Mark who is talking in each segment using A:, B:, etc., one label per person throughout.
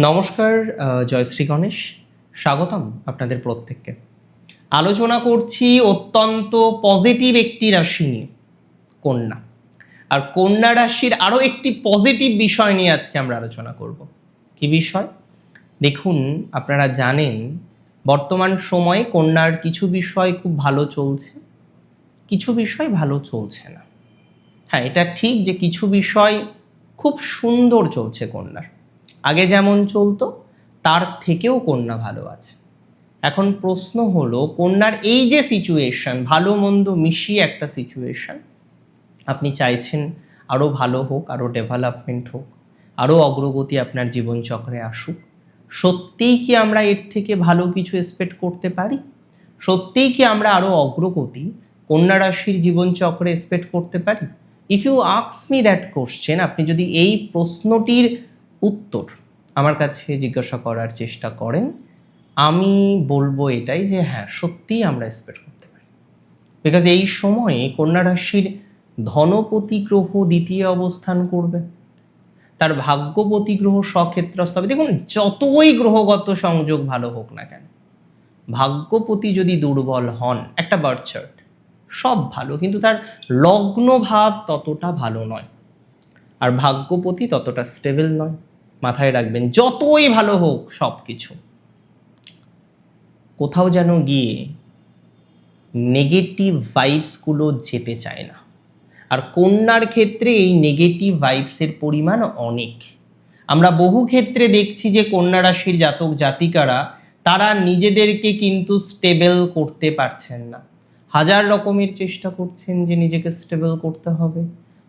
A: নমস্কার আহ, জয়শ্রী গণেশ। স্বাগতম আপনাদের প্রত্যেককে। আলোচনা করছি অত্যন্ত পজিটিভ একটি রাশি নিয়ে কন্যা। আর কন্যা রাশির আরও একটি পজিটিভ বিষয় নিয়ে আজকে আমরা আলোচনা করব। কি বিষয়? দেখুন আপনারা জানেন বর্তমান সময়ে কন্যার কিছু বিষয় খুব ভালো চলছে কিছু বিষয় ভালো চলছে না। হ্যাঁ এটা ঠিক যে কিছু বিষয় খুব সুন্দর চলছে কন্যার। আগে যেমন চলতো, তার থেকেও কন্যা ভালো আছে। এখন প্রশ্ন হলো, কন্যার এই যে সিচুয়েশন ভালো মন্দ মিশিয়ে একটা সিচুয়েশন আপনি চাইছেন আরও ভালো হোক আরও ডেভেলপমেন্ট হোক আরও অগ্রগতি আপনার জীবনচক্রে আসুক, সত্যিই কি আমরা এর থেকে ভালো কিছু এক্সপেক্ট করতে পারি? সত্যিই কি আমরা আরও অগ্রগতি কন্যা রাশির জীবনচক্রে এক্সপেক্ট করতে পারি? ইফ ইউ আক্স মি দ্যাট কোশ্চেন আপনি যদি এই প্রশ্নটির উত্তর। আমার কাছে জিজ্ঞাসা করার চেষ্টা করেন, আমি বলব এটাই যে হ্যাঁ সত্যিই আমরা এক্সপেক্ট করতে পারি। বিকজ এই সময়ে কন্যা রাশির ধনপতি গ্রহ দ্বিতীয় অবস্থান করবে। তার ভাগ্যপতি গ্রহ স্বক্ষেত্রস্থ হবে। দেখুন, যতই গ্রহগত সংযোগ ভালো হোক না কেন, ভাগ্যপতি যদি দুর্বল হন, একটা বার্থ সব ভালো, কিন্তু তার লগ্ন ভাব ততটা ভালো নয়। আর ভাগ্যপতি ততটা স্টেবল নয়। মাথায় রাখবেন, যতই ভালো হোক সব কিছু কোথাও যেন গিয়ে নেগেটিভ ভাইবসগুলো যেতে চায় না। আর কন্যার ক্ষেত্রে এই নেগেটিভ ভাইবসের পরিমাণ অনেক। আমরা বহু ক্ষেত্রে দেখছি যে কন্যা রাশির জাতক জাতিকারা, তারা নিজেদেরকে কিন্তু স্টেবল করতে পারছেন না। হাজার রকমের চেষ্টা করছেন যে নিজেকে স্টেবল করতে হবে।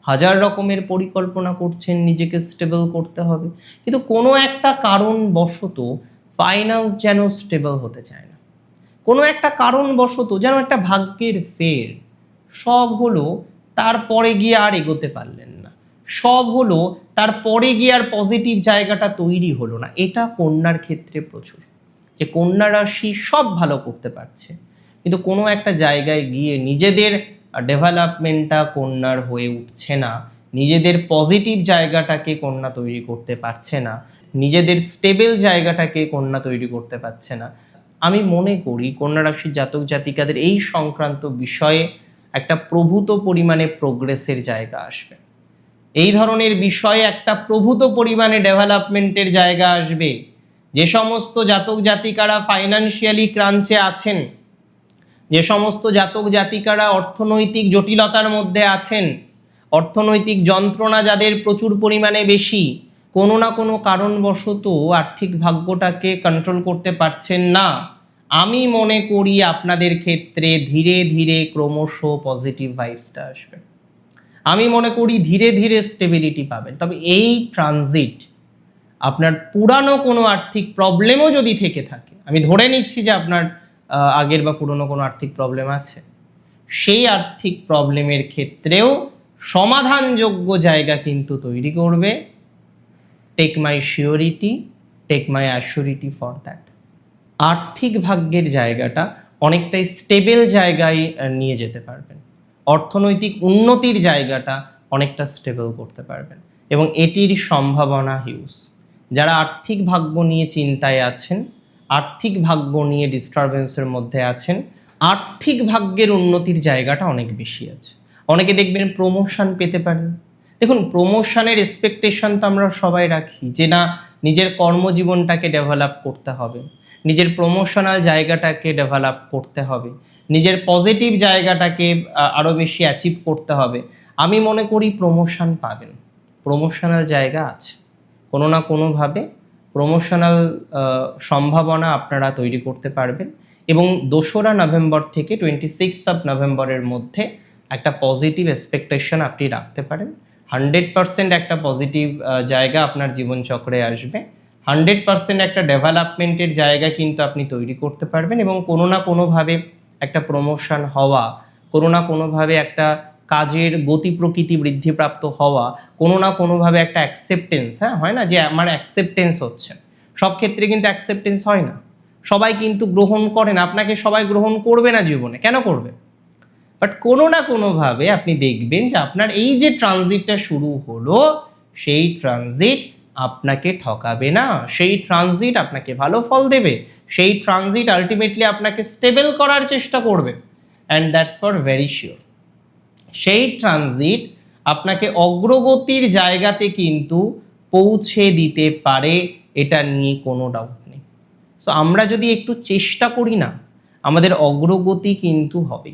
A: হাজার রকমের পরিকল্পনা করছেন, নিজেকে স্টেবল করতে হবে। কিন্তু কোনো একটা কারণ বশত ফাইন্যান্স যেন স্টেবল হতে চায় না। কোনো একটা কারণ বশত যেন একটা ভাগ্যের ফের সব হলো তারপরে গিয়ে আর এগোতে পারলেন না। সব হলো তারপরে গিয়ে আর পজিটিভ জায়গাটা তৈরি হলো না। এটা কন্যার ক্ষেত্রে প্রচুর। যে কন্যা রাশি সব ভালো করতে পারছে। কিন্তু কোনো একটা জায়গায় গিয়ে নিজেদের ডেভেলপমেন্টটা কন্যার হয়ে উঠছে না। নিজেদের পজিটিভ জায়গাটাকে কন্যা তৈরি করতে পারছে না। নিজেদের স্টেবল জায়গাটাকে কন্যা তৈরি করতে পারছে না। আমি মনে করি কন্যা রাশির জাতক জাতিকাদের এই সংক্রান্ত বিষয়ে একটা প্রভূত পরিমাণে প্রোগ্রেসের জায়গা আসবে। এই ধরনের বিষয়ে একটা প্রভূত পরিমাণে ডেভেলপমেন্টের জায়গা আসবে। যে সমস্ত জাতক জাতিকারা ফাইনান্সিয়ালি ক্রাঞ্চে আছেন যে সমস্ত জাতক জাতিকারা অর্থনৈতিক জটিলতার মধ্যে আছেন, অর্থনৈতিক যন্ত্রণা যাদের প্রচুর পরিমাণে বেশি, কোনো না কোনো কারণবশত আর্থিক ভাগ্যটাকে কন্ট্রোল করতে পারছেন না। আমি মনে করি আপনাদের ক্ষেত্রে ধীরে ধীরে ক্রমশ পজিটিভ ভাইবসটা আসবে। আমি মনে করি ধীরে ধীরে স্টেবিলিটি পাবেন। তবে এই ট্রানজিট আপনার পুরানো কোনো আর্থিক প্রবলেমও যদি থেকে থাকে, আমি ধরে নিচ্ছি যে আপনার আগের বা পুরনো কোনো আর্থিক প্রবলেম আছে? সেই আর্থিক প্রবলেমের ক্ষেত্রেও সমাধানযোগ্য জায়গা কিন্তু তৈরি করবে take my surety take my assurity for that আর্থিক ভাগ্যের জায়গাটা অনেকটাই স্টেবল জায়গায় নিয়ে যেতে পারবেন। অর্থনৈতিক উন্নতির জায়গাটা অনেকটা স্টেবল করতে পারবেন। এবং এটির সম্ভাবনা হিউজ যারা আর্থিক ভাগ্য নিয়ে চিন্তায় আছেন আর্থিক ভাগ্য নিয়ে ডিস্টারবেন্সের মধ্যে আছেন। আর্থিক ভাগ্যের উন্নতির জায়গাটা অনেক বেশি আছে। অনেকে দেখবেন প্রমোশন পেতে পারেন। দেখুন প্রমোশনের এক্সপেকটেশন তো আমরা সবাই রাখি যে না নিজের কর্মজীবনটাকে ডেভেলপ করতে হবে। নিজের প্রমোশনাল জায়গাটাকে ডেভেলপ করতে হবে। নিজের পজিটিভ জায়গাটাকে আহ, আরও বেশি অ্যাচিভ করতে হবে। আমি মনে করি প্রমোশন পাবেন। প্রমোশনাল জায়গা আছে। কোনো না কোনোভাবে প্রমোশনাল সম্ভাবনা আপনারা তৈরি করতে পারবেন এবং দোসরা নভেম্বর থেকে টোয়েন্টি সিক্স অফ নভেম্বরের মধ্যে একটা পজিটিভ এক্সপেকটেশন আপনি রাখতে পারেন। হান্ড্রেড পার্সেন্ট একটা পজিটিভ জায়গা আপনার জীবনচক্রে আসবে। হান্ড্রেড পার্সেন্ট একটা ডেভেলপমেন্টের জায়গা কিন্তু আপনি তৈরি করতে পারবেন এবং কোনো না কোনোভাবে একটা প্রমোশন হওয়া, কোনো না কোনোভাবে একটা কাজের গতি প্রকৃতি বৃদ্ধিপ্রাপ্ত হওয়া কোনো না কোনোভাবে একটা অ্যাকসেপ্টেন্স হ্যাঁ? হয় না যে আমার অ্যাকসেপ্টেন্স হচ্ছে। সব ক্ষেত্রে কিন্তু অ্যাকসেপ্টেন্স হয় না। সবাই কিন্তু গ্রহণ করে না। আপনাকে সবাই গ্রহণ করবে না জীবনে। কেন করবে? বাট কোনো না কোনোভাবে আপনি দেখবেন যে আপনার এই যে ট্রানজিটটা শুরু হলো, সেই ট্রানজিট আপনাকে ঠকাবে না। সেই ট্রানজিট আপনাকে ভালো ফল দেবে। সেই ট্রানজিট আলটিমেটলি আপনাকে স্টেবল করার চেষ্টা করবে। And that's for very sure সেই ট্রানজিট আপনাকে অগ্রগতির জায়গাতে কিন্তু পৌঁছে দিতে পারে, এটা নিয়ে কোনো ডাউট নেই। সো আমরা যদি একটু চেষ্টা করি না, আমাদের অগ্রগতি কিন্তু হবে।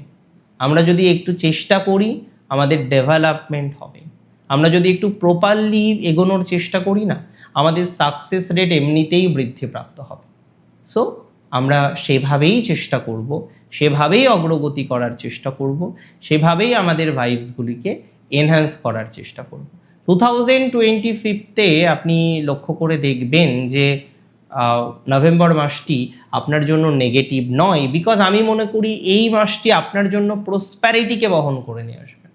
A: আমরা যদি একটু চেষ্টা করি, আমাদের ডেভেলপমেন্ট হবে। আমরা যদি একটু প্রপারলি এগোনোর চেষ্টা করি না, আমাদের সাকসেস রেট এমনিতেই বৃদ্ধিপ্রাপ্ত হবে। সো আমরা সেভাবেই চেষ্টা করব সেভাবেই অগ্রগতি করার চেষ্টা করব, সেভাবেই আমাদের ভাইবসগুলিকে এনহ্যান্স করার চেষ্টা করব। টু থাউজেন্ড টোয়েন্টি ফিফতে আপনি লক্ষ্য করে দেখবেন যে নভেম্বর মাসটি আপনার জন্য নেগেটিভ নয় বিকজ আমি মনে করি এই মাসটি আপনার জন্য প্রসপ্যারিটিকে বহন করে নিয়ে আসবে।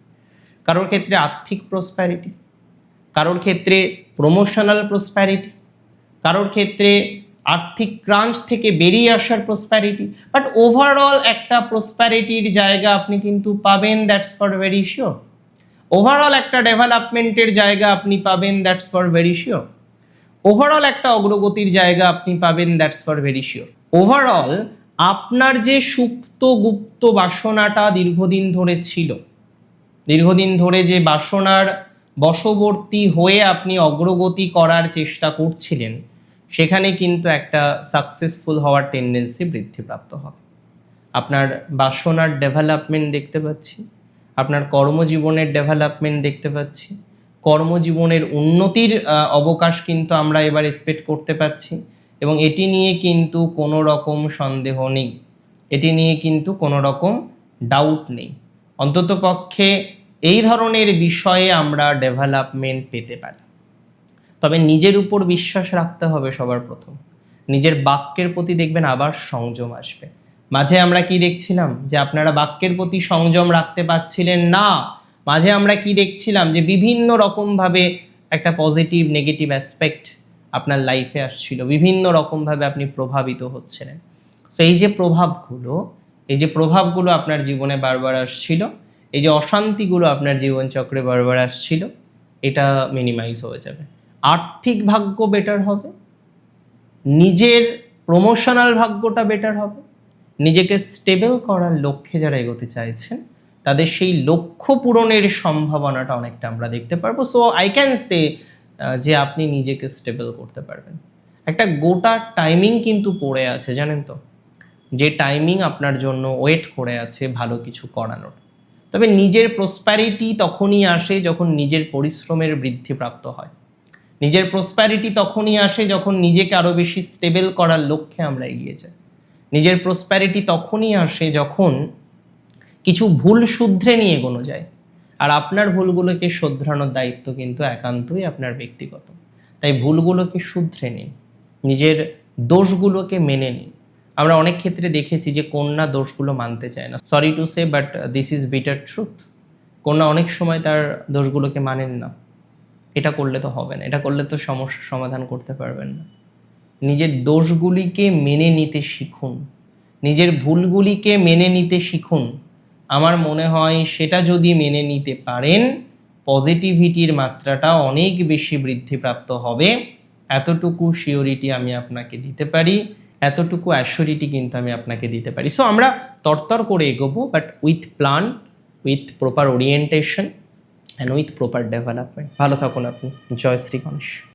A: কারোর ক্ষেত্রে আর্থিক প্রসপ্যারিটি কারোর ক্ষেত্রে প্রমোশনাল প্রসপ্যারিটি কারোর ক্ষেত্রে আর্থিক ক্রাঞ্চ থেকে বেরিয়ে আসার প্রসপ্যারিটি বাট ওভারঅল একটা প্রসপ্যারিটির জায়গা আপনি কিন্তু পাবেন that's for very sure overall একটা ডেভেলপমেন্টের জায়গা আপনি পাবেন that's for very sure overall একটা অগ্রগতির জায়গা আপনি পাবেন that's for very sure overall আপনার যে সুপ্ত গুপ্ত বাসনাটা দীর্ঘদিন ধরে ছিল, দীর্ঘদিন ধরে যে বাসনার বশবর্তী হয়ে আপনি অগ্রগতি করার চেষ্টা করছিলেন সেখানে কিন্তু একটা সাকসেসফুল হওয়ার টেন্ডেন্সি বৃদ্ধিপ্রাপ্ত হবে। আপনার বাসনার ডেভেলপমেন্ট দেখতে পাচ্ছি, আপনার কর্মজীবনের ডেভেলপমেন্ট দেখতে পাচ্ছি, কর্মজীবনের উন্নতির অবকাশ কিন্তু আমরা এবার এক্সপেক্ট করতে পাচ্ছি এবং এটি নিয়ে কিন্তু কোনো রকম সন্দেহ নেই। এটি নিয়ে কিন্তু কোনো রকম ডাউট নেই। অন্তত পক্ষে এই ধরনের বিষয়ে আমরা ডেভেলপমেন্ট পেতে পারি। তবে নিজের উপর বিশ্বাস রাখতে হবে সবার প্রথম। নিজের বাক্যের প্রতি দেখবেন আবার সংযম আসবে। মাঝে আমরা কি দেখছিলাম? যে আপনারা বাক্যের প্রতি সংযম রাখতে পারছিলেন না। মাঝে আমরা কি দেখছিলাম? যে বিভিন্ন রকমভাবে একটা পজিটিভ নেগেটিভ অ্যাসপেক্ট আপনার লাইফে আসছিল। বিভিন্ন রকমভাবে আপনি প্রভাবিত হচ্ছিলেন। তো এই যে প্রভাবগুলো, এই যে প্রভাবগুলো আপনার জীবনে বারবার আসছিল, এই যে অশান্তিগুলো আপনার জীবনচক্রে বারবার আসছিল, এটা মিনিমাইজ হয়ে যাবে। আর্থিক ভাগ্য বেটার হবে, নিজের প্রমোশনাল ভাগ্যটা বেটার হবে, নিজেকে স্টেবল করার লক্ষ্যে যারা এগোতে চাইছেন, তাদের সেই লক্ষ্য পূরণের সম্ভাবনাটা অনেকটা আমরা দেখতে পারব। সো আই ক্যান সে যে আপনি নিজেকে স্টেবল করতে পারবেন। একটা গোটা টাইমিং কিন্তু পড়ে আছে, জানেন তো? যে টাইমিং আপনার জন্য ওয়েট করে আছে ভালো কিছু করানোর। তবে নিজের প্রসপ্যারিটি তখনই আসে যখন নিজের পরিশ্রমের বৃদ্ধি প্রাপ্ত হয়। নিজের প্রসপ্যারিটি তখনই আসে যখন নিজেকে আরও বেশি স্টেবল করার লক্ষ্যে আমরা এগিয়ে যাই। নিজের প্রসপ্যারিটি তখনই আসে যখন কিছু ভুল শুধরে নিয়ে এগোনো যায়। আর আপনার ভুলগুলোকে শোধরানোর দায়িত্ব কিন্তু একান্তই আপনার ব্যক্তিগত। তাই ভুলগুলোকে শুধরে নিন, নিজের দোষগুলোকে মেনে নিন। আমরা অনেক ক্ষেত্রে দেখেছি যে কন্যা দোষগুলো মানতে চায় না। Sorry to say but this is bitter truth কন্যা অনেক সময় তার দোষগুলোকে মানেন না। এটা করলে তো হবে না, এটা করলে তো সমস্যার সমাধান করতে পারবেন না। নিজের দোষগুলিকে মেনে নিতে শিখুন। নিজের ভুলগুলিকে মেনে নিতে শিখুন। আমার মনে হয় সেটা যদি মেনে নিতে পারেন, পজিটিভিটির মাত্রাটা অনেক বেশি বৃদ্ধিপ্রাপ্ত হবে। এতটুকু শিওরিটি আমি আপনাকে দিতে পারি, এতটুকু অ্যাসিওরিটি কিন্তু আমি আপনাকে দিতে পারি। সো আমরা তরতর করে এগোবো but with plan with proper orientation and with proper development ভালো থাকুন আপনি। জয় শ্রী গণেশ।